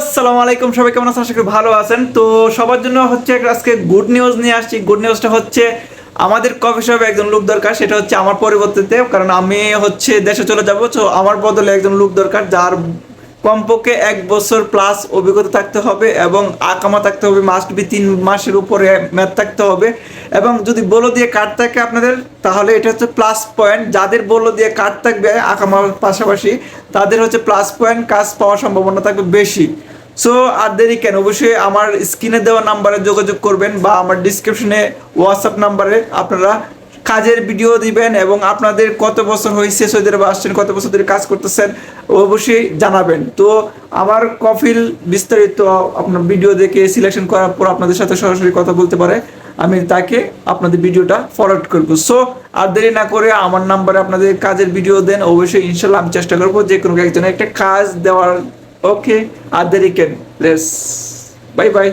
আসসালামু আলাইকুম, সবাই কেমন আছেন? আশা করি ভালো আছেন। তো সবার জন্য হচ্ছে আজকে গুড নিউজ নিয়ে আসছি। গুড নিউজটা হচ্ছে আমাদের কফি শপে একজন লোক দরকার, সেটা হচ্ছে আমার পরিবর্তিতে কারণ আমি হচ্ছে দেশে চলে যাব। তো আমার বদলে একজন লোক দরকার, যার কমপক্ষে এক বছর প্লাস অভিজ্ঞতা থাকতে হবে এবং আকামা থাকতে হবে মাস্ট বি তিন মাসের উপরে ম্যাথ থাকতে হবে। এবং যদি বলো দিয়ে কার্ড থাকে আপনাদের, তাহলে এটা হচ্ছে প্লাস পয়েন্ট যাদের বলল দিয়ে কার্ড থাকবে আকামার পাশাপাশি, তাদের হচ্ছে প্লাস পয়েন্ট কাজ পাওয়ার সম্ভাবনা থাকবে বেশি। সো আর দেরি কেন? অবশ্যই আমার স্ক্রিনে দেওয়া নাম্বারে যোগাযোগ করবেন বা আমার ডিসক্রিপশনে হোয়াটসঅ্যাপ নাম্বারে আপনারা কাজের ভিডিও দিবেন এবং আপনাদের কত বছর হয়েছে সৌদি আরবে আসছেন, কত বছর ধরে কাজ করতেছেন, অবশ্যই জানাবেন। তো আমার কফিল বিস্তারিত আপনার ভিডিও দেখে সিলেকশন করার পর আপনাদের সাথে সরাসরি কথা বলতে পারে। আমি তাকে আপনাদের ভিডিওটা ফরওয়ার্ড করব। সো আর দেরি না করে আমার নাম্বারে আপনাদের কাজের ভিডিও দেন, অবশ্যই ইনশাল্লাহ আমি চেষ্টা করব যে কোনো একজনের একটা কাজ দেওয়ার। ওকে আর দেরি কেন? Less bye bye